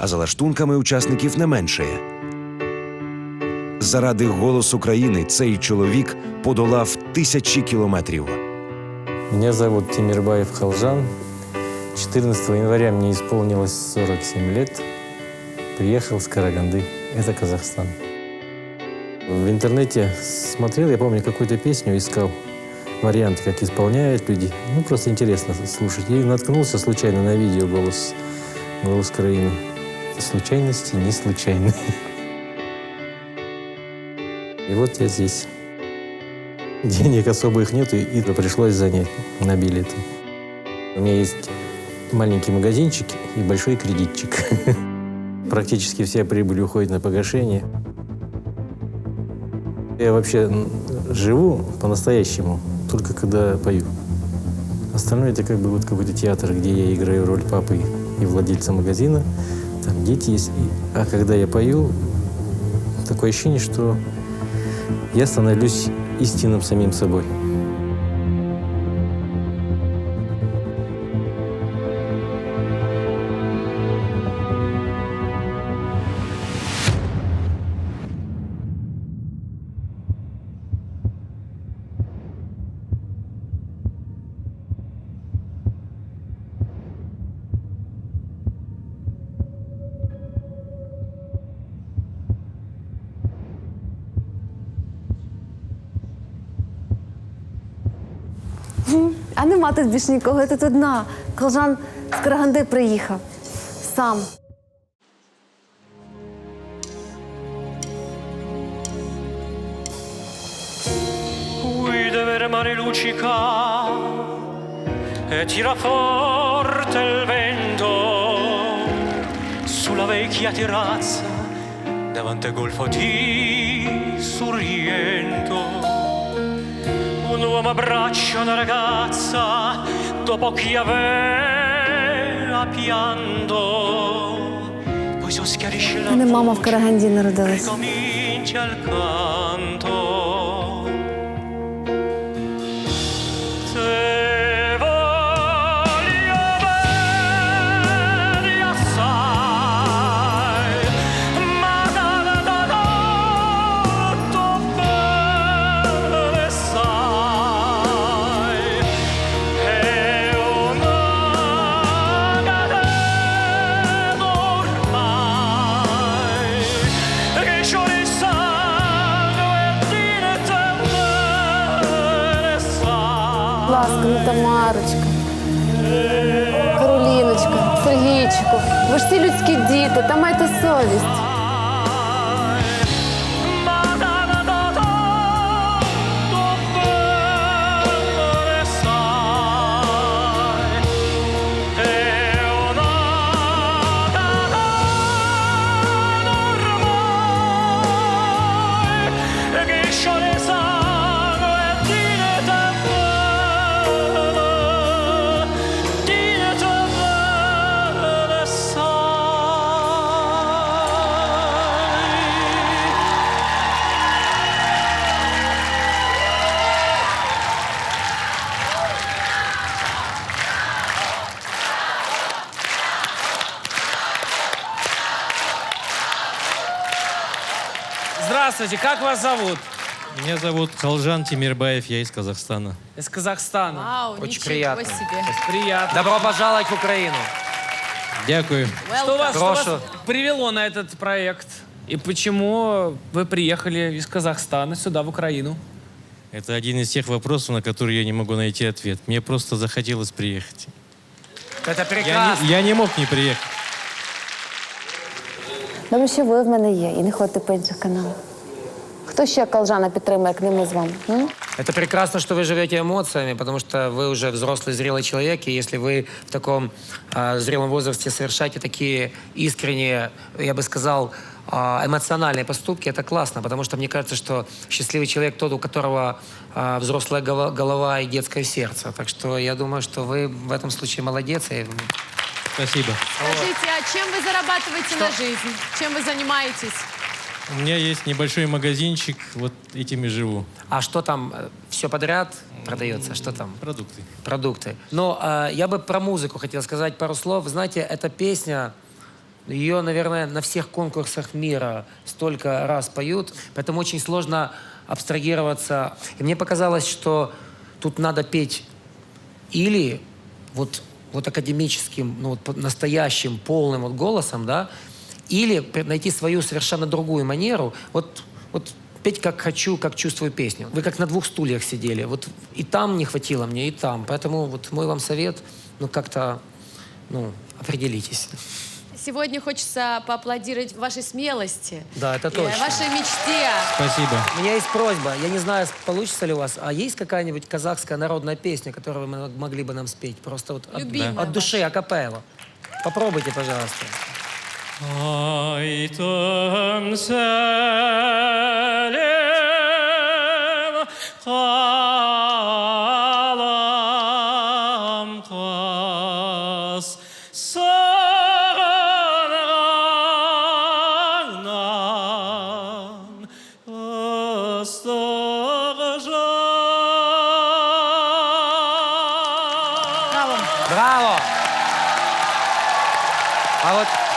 а за лаштунками учасників не меншає. Заради голосу країни цей чоловік подолав тисячі кілометрів. Меня зовут Тимирбаев Халжан. 14 января мне исполнилось 47 лет. Приехал с Караганды. Это Казахстан. В интернете смотрел, я помню, какую-то песню искал. Варианты, как исполняют люди. Ну, просто интересно слушать. И наткнулся случайно на видео «Голос, голос Украины». Случайности не случайны. И вот я здесь. Денег особых нету, и пришлось занять на билеты. У меня есть маленький магазинчик и большой кредитчик. Практически вся прибыль уходит на погашение. Я вообще живу по-настоящему, только когда пою. Остальное это как бы вот какой-то театр, где я играю роль папы и владельца магазина. Там дети есть. А когда я пою, такое ощущение, что я становлюсь истинным самим собой. А нема тут більш нікого, я тут одна. Колжан з Караганди приїхав. Сам. Mare luccica e tira forte il vento sulla vecchia terrazza davanti al golfo di Sorrento. Un uomo abbraccia una ragazza dopo che aveva pianto. Poi soschiarisce la voce ricomincia il canto. ласка, ну Тамарочка, Кароліночка, Сергійчику. Ви ж всі людські діти, та майте совість. Здравствуйте, как вас зовут? Меня зовут Халжан Тимирбаев, я из Казахстана. Из Казахстана. Вау, Очень ничего приятно. себе. Приятно. Добро пожаловать в Украину. Дякую. Что вас, что вас Прошу. привело на этот проект? И почему вы приехали из Казахстана сюда, в Украину? Это один из тех вопросов, на которые я не могу найти ответ. Мне просто захотелось приехать. Это Я прекрасно. не, я не мог не приехать. Тому що ви в мене є і не ходите по інших каналах. Хто ще Колжана підтримує, як не ми з вами? М? Это прекрасно, что вы живете эмоциями, потому что вы уже взрослый, зрелый человек, и если вы в таком а, зрелом возрасте совершаете такие искренние, я бы сказал, а, эмоциональные поступки, это классно, потому что мне кажется, что счастливый человек тот, у которого а, взрослая голова, голова и детское сердце. Так что я думаю, что вы в этом случае молодец. И Спасибо. Скажите, а чем вы зарабатываете на жизнь? Чем вы занимаетесь? У меня есть небольшой магазинчик, вот этим и живу. А что там, все подряд продается? Что там? Продукты. продукты. Но э, я бы про музыку хотел сказать пару слов. Знаете, эта песня Ее, наверное, на всех конкурсах мира столько раз поют, поэтому очень сложно абстрагироваться. И мне показалось, что тут надо петь или вот, вот академическим, ну, вот настоящим, полным вот голосом, да, или найти свою совершенно другую манеру, вот, вот петь как хочу, как чувствую песню. Вы как на двух стульях сидели, вот и там не хватило мне, и там. Поэтому вот мой вам совет, ну, как-то, ну, определитесь. Сегодня хочется поаплодировать вашей смелости. Да, это и точно. вашей мечте. Спасибо. У меня есть просьба, я не знаю, получится ли у вас, а есть какая-нибудь казахская народная песня, которую вы могли бы нам спеть? Просто вот от, Любимая от души, акапелла. Попробуйте, пожалуйста. Айтын сәлем қалам қас сағаннан ыстық Браво! А вот,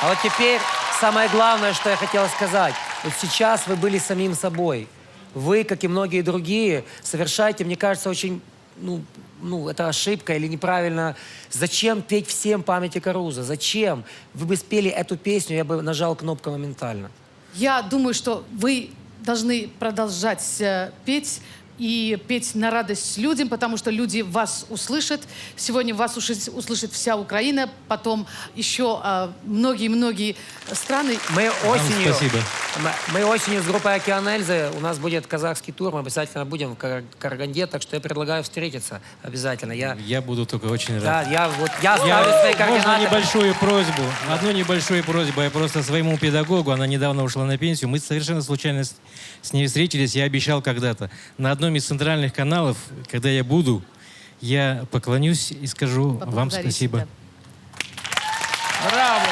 а вот теперь самое главное, что я хотел сказать. Вот сейчас вы были самим собой. Вы, как и многие другие, совершаете, мне кажется, очень, ну, ну, это ошибка или неправильно. Зачем петь всем памяти Каруза? Зачем? Вы бы спели эту песню, я бы нажал кнопку моментально. Я думаю, что вы должны продолжать э, петь и петь на радость людям, потому что люди вас услышат. Сегодня вас услышит, вся Украина, потом еще э, многие-многие страны. Мы осенью, спасибо. мы, мы осенью с группой Океан Эльзы, у нас будет казахский тур, мы обязательно будем в Кар- Караганде, так что я предлагаю встретиться обязательно. Я, Я буду только очень рад. да, я вот я Я, свои можно небольшую просьбу? Одну небольшую просьбу. Я просто своему педагогу, она недавно ушла на пенсию, мы совершенно случайно с, с ней встретились, я обещал когда-то. На одном из центральных каналов, когда я буду, я поклонюсь и скажу вам спасибо. да. Браво!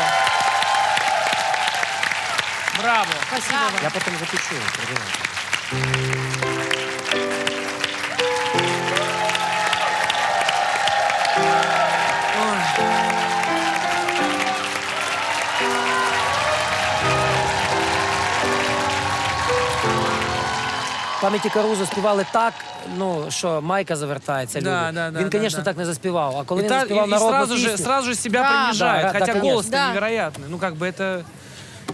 Браво! Спасибо вам. Я потом запишу. Пам'яті Карузу співали так, ну що майка завертається. Да, люди. да, да, він, да, звісно, да. так не заспівав. А коли И, він та- заспівав и народну сразу, пісню, же, сразу же себя Да, принижает, да, хотя так и голос есть. Да. невероятный. Ну, как бы это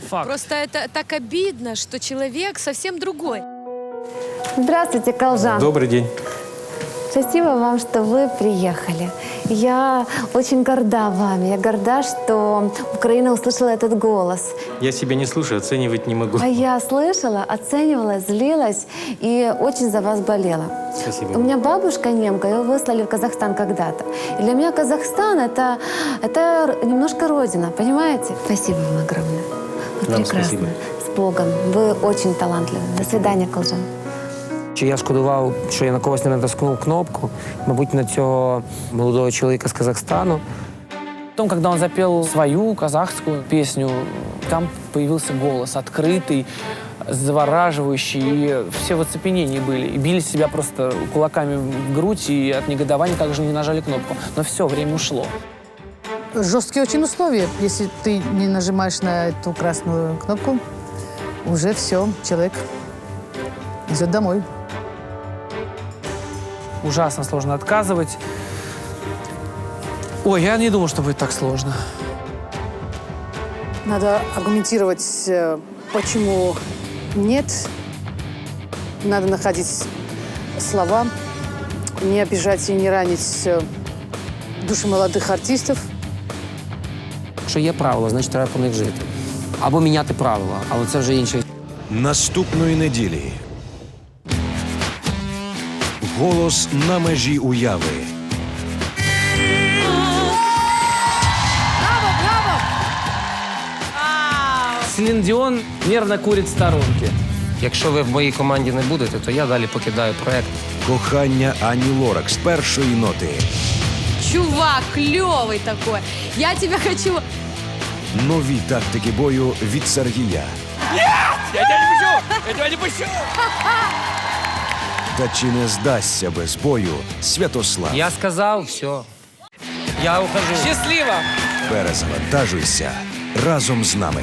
факт. Просто это так обидно, что человек совсем другой. Здравствуйте, Колжан. Добрый день. Спасибо вам, что вы приехали. Я очень горда вами. Я горда, что Украина услышала этот голос. Я себя не слушаю, оценивать не могу. А я слышала, оценивала, злилась и очень за вас болела. Спасибо. У меня бабушка немка, ее выслали в Казахстан когда-то. И для меня Казахстан это, это немножко родина, понимаете? Спасибо вам огромное. Вы Вам прекрасны. спасибо. С Богом. Вы очень талантливы. До свидания, Колжан. Чи я шкодував, що я на когось не натискнув кнопку, мабуть, на цього молодого чоловіка з Казахстану. Потом, когда он запел свою казахскую песню, там появился голос открытый, завораживающий, и все в оцепенении были. И били себя просто кулаками в грудь, и от негодования как же не нажали кнопку. Но все, время ушло. Жесткие очень условия. Если ты не нажимаешь на эту красную кнопку, уже все, человек идет домой Ужасно сложно отказывать. Ой, я не думал, что будет так сложно. Надо аргументировать, э, почему нет. Надо находить слова, не обижать и не ранить э, души молодых артистов. Якщо є правила, значить треба по них жити. Або міняти правила, але це вже інше. Наступної неділі. Голос на межі уяви. Селин Дион нервно курит в сторонке. Якщо ви в моїй команді не будете, то я далі покидаю проект. Кохання Ані Лорак з першої ноти. Чувак, клевый такой. Я тебя хочу. Нові тактики бою від Сергія. Я тебя не пущу! Я тебя не пущу! Та чи не здасться без бою Святослав? Я сказав, все. Я ухожу. Счастливо! Перезавантажуйся разом з нами.